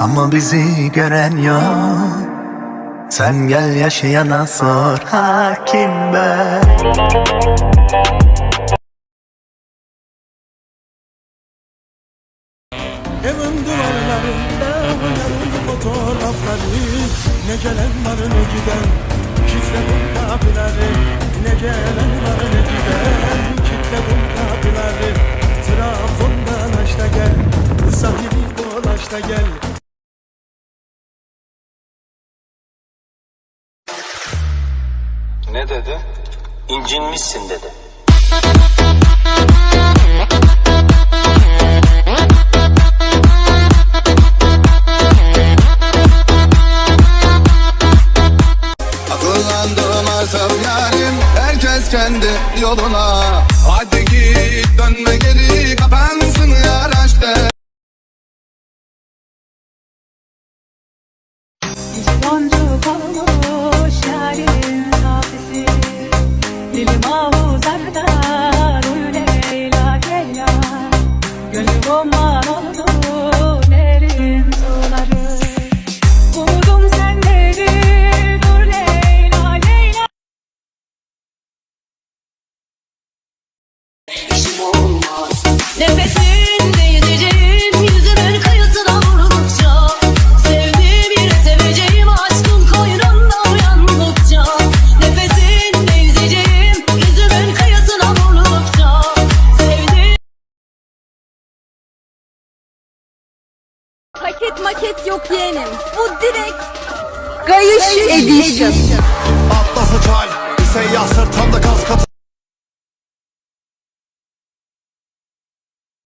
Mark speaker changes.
Speaker 1: Ama bizi gören yok. Sen gel yaşayana sor. Hakim ben.
Speaker 2: Evin duvarlarında onların fotoğrafları Ne gelen var ne giden Kitledim kapıları. Ne gelen var ne giden Kitledim kapıları. Trabzon'dan aç da gel. Sahili dolaş da gel
Speaker 3: Ne dedi? İncinmişsin dedi.
Speaker 4: Artık yarim Herkes kendi yoluna Hadi git dönme geri Kapansın yaraş de
Speaker 5: Boncuk olmuş yarim safisi
Speaker 6: Paket maket yok yeğenim. Bu direkt Gayış Edition.
Speaker 7: Atlası